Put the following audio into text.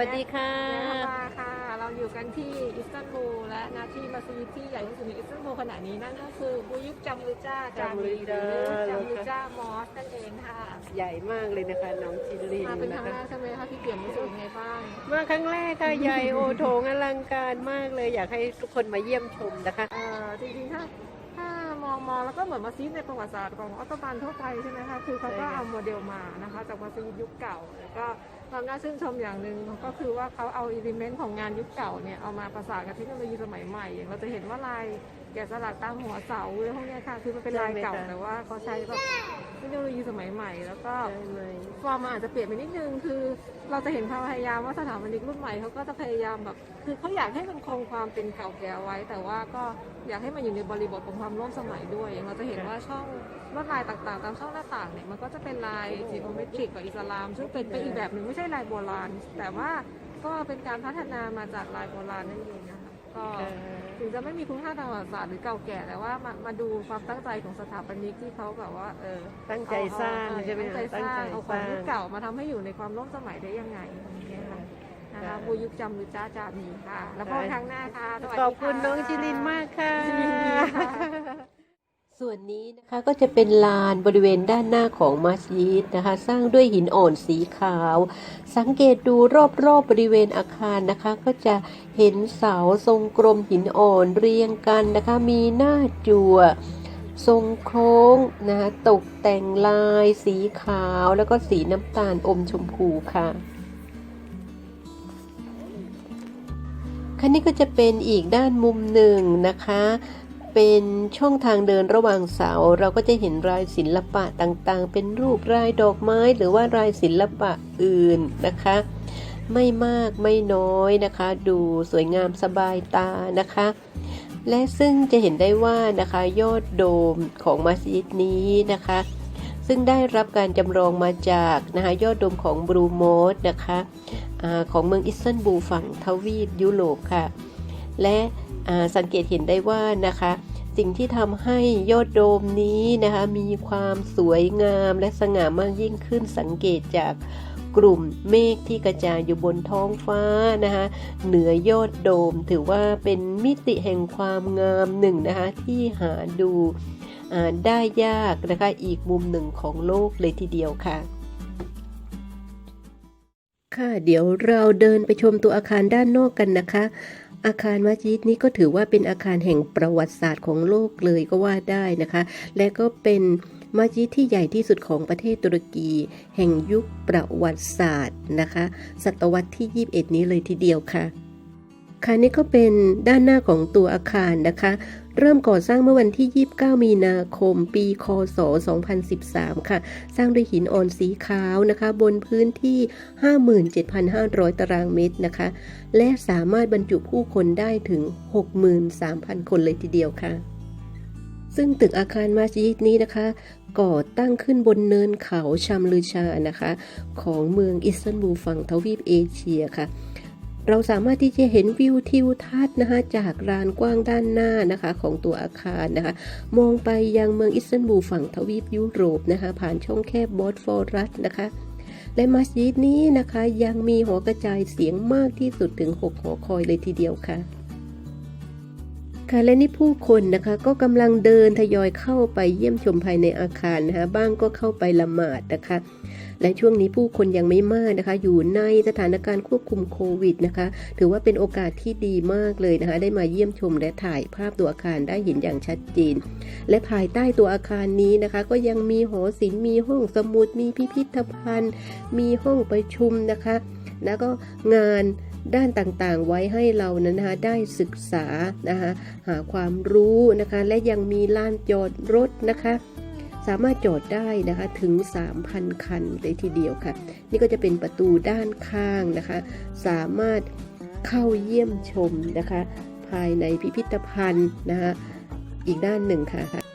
วัสดีค่ะเมลาค่ะ เราอยู่กันที่อิสตันบูลและหนาที่มัสยิดที่ใหญ่ที่สุดในอิสตันบูลขณะนี้นั่นก็คือบูยุกจัมรุจ้าจามีหรือจัมรุจ้ามอสนั่นเองค่ะ ใหญ่มากเลยนะคะน้องจินลินมาเป็นคนะรั้งแรคะกใช่ไหมคะที่เกี่ยมรู้สึกยังไงบ้างมาครั้งแรกค่ะใหญ่โอโถงอลังการมากเลยอยากให้ทุกคนมาเยี่ยมชมนะคะเอ่อจริงๆถ้าถ้าม องมองแล้วก็เหมือนมัสยิดในประวัติศาสตร์ของออตโตมันทั่วไปใช่ไหมคะคือเขาก็ใช่ค่ะเอาโมเดลมานะคะจากมัสยิดยุคเก่าแล้วก็ความน่าชื่นชมอย่างหนึ่งก็คือว่าเขาเอาอิเลเมนต์ของงานยุคเก่าเนี่ยเอามาประสานกับเทคโนโลยีสมัยใหม่อย่างเราจะเห็นว่าลายแกะสลักตามหัวเสาอะไรพวกเนี้ยค่ะคือมันเป็นลายเก่าแต่ว่าเขาใช้แบบเทคโนโลยีสมัยใหม่ แล้วก็ใช่ไหมฟอร์มมันอาจจะเปลี่ยนไปนิดนึงคือ เราจะเห็นความพยายามว่าสถาปนิกรุ่นใหม่เขาก็จะพยายามแบบ คือเขาอยากให้มันคงความเป็นเก่าแก่ไว้ แต่ว่าก็อยากให้มันอยู่ในบริบทของความร่วมสมัยด้วยอย่างเราจะเห็นว่าช่องลวดลายต่างๆ ตามช่องหน้าต่างเนี่ยมันก็จะเป็นลายจีโอเมตริกกับอิสลาม ซึ่งเป็นไปอีกแบบหนึ่งไม่ใช่ลายโบราณ แต่ว่าก็เป็นการพัฒนามาจากลายโบราณนั่นเองนะคะก็ถึงจะไม่มีคุณค่าทางประวัติศาสตร์หรือเก่าแก่แต่ว่ามามาดูความตั้งใจของสถาปนิกที่เขาแบบว่าเออตั้งใจสร้างเอใช่ไหมตั้งใจคะสร้างเอาของยุคสร้างเก่ามาทำให้อยู่ในความร่วมสมัยได้ยังไง อย่างเงี้ยค่ะนะคะค่ะบูยุคจำหรือจ้าจามีค่ะ แล้วพบครั้งหน้าค่ะสวัสดีขอบคุณน้องจิลินมากค่ะยินดีค่ะ ส่วนนี้นะคะก็จะเป็นลานบริเวณด้านหน้าของมัสยิดนะคะ สร้างด้วยหินอ่อนสีขาว สังเกตดูรอบๆบบริเวณอาคารนะคะ ก็จะเห็นเสาทรงกลมหินอ่อนเรียงกันนะคะ มีหน้าจั่วทรงโค้งนะคะตกแต่งลายสีขาวแล้วก็สีน้ำตาลอมชมพูค่ะ คันนี้ก็จะเป็นอีกด้านมุมหนึ่งนะคะ เป็นช่องทางเดินระหว่างเสา เราก็จะเห็นรายศิลปะต่างๆ เป็นรูปรายดอกไม้หรือว่ารายศิลปะอื่นนะคะ ไม่มากไม่น้อยนะคะ ดูสวยงามสบายตานะคะ และซึ่งจะเห็นได้ว่านะคะยอดโดมของมัสยิดนี้นะคะ ซึ่งได้รับการจำลองมาจากนะคะยอดโดมของบรูโมสนะคะอาของเมืองอิสตันบูลฝั่งทวีปยุโรปค่ะ และสังเกตเห็นได้ว่านะคะสิ่งที่ทำให้ยอดโดมนี้นะคะมีความสวยงามและสง่ามากยิ่งขึ้นสังเกตจากกลุ่มเมฆที่กระจายอยู่บนท้องฟ้านะคะเหนือยอดโดมถือว่าเป็นมิติแห่งความงามหนึ่งนะคะที่หาดู ได้ยากนะคะอีกมุมหนึ่งของโลกเลยทีเดียวค่ะ ค่ะเดี๋ยวเราเดินไปชมตัวอาคารด้านนอกกันนะคะ อาคารมัสยิดนี้ก็ถือว่าเป็นอาคารแห่งประวัติศาสตร์ของโลกเลยก็ว่าได้นะคะ และก็เป็นมัสยิดที่ใหญ่ที่สุดของประเทศตุรกี แห่งยุคประวัติศาสตร์นะคะ ศตวรรษที่ 21 นี้เลยทีเดียวค่ะค่ะนี่ก็เป็นด้านหน้าของตัวอาคารนะคะ เริ่มก่อสร้างเมื่อวันที่ 29 มีนาคม ปี คศ 2013 ค่ะ สร้างด้วยหินอ่อนสีขาวนะคะ บนพื้นที่ 57,500 ตารางเมตรนะคะ และสามารถบรรจุผู้คนได้ถึง 63,000 คนเลยทีเดียวค่ะ ซึ่งตึกอาคารมัสยิดนี้นะคะก่อตั้งขึ้นบนเนินเขาชัมลือชานะคะ ของเมืองอิสตันบูลฝั่งทวีปเอเชียค่ะ เราสามารถที่จะเห็นวิวทิวทัศน์นะคะจากลานกว้างด้านหน้านะคะของตัวอาคารนะคะ มองไปยังเมืองอิสตันบูลฝั่งทวีปยุโรปนะคะ ผ่านช่องแคบบอสฟอรัสนะคะและมัสยิดนี้นะคะยังมีหอกระจายเสียงมากที่สุดถึง 6 หอคอยเลยทีเดียวค่ะค่ะและนี่ผู้คนนะคะก็กำลังเดินทยอยเข้าไปเยี่ยมชมภายในอาคารนะคะบ้างก็เข้าไปละหมาดนะคะ และช่วงนี้ผู้คนยังไม่มากนะคะ อยู่ในสถานการณ์ควบคุมโควิดนะคะ ถือว่าเป็นโอกาสที่ดีมากเลยนะคะ ได้มาเยี่ยมชมและถ่ายภาพตัวอาคารได้เห็นอย่างชัดเจน และภายใต้ตัวอาคารนี้นะคะ ก็ยังมีหอศิลป์มีห้องสมุดมีพิพิธภัณฑ์ มีห้องประชุมนะคะ แล้วก็งานด้านต่างๆ ไว้ให้เรานั้นนะคะได้ศึกษานะคะหาความรู้นะคะ และยังมีลานจอดรถนะคะามารถจอดได้นะคะถึง 3,000 คันเลยทีเดียวค่ะ นี่ก็จะเป็นประตูด้านข้างนะคะ สามารถเข้าเยี่ยมชมนะคะ ภายในพิพิธภัณฑ์นะคะอีกด้านหนึ่งค่ะค่ะ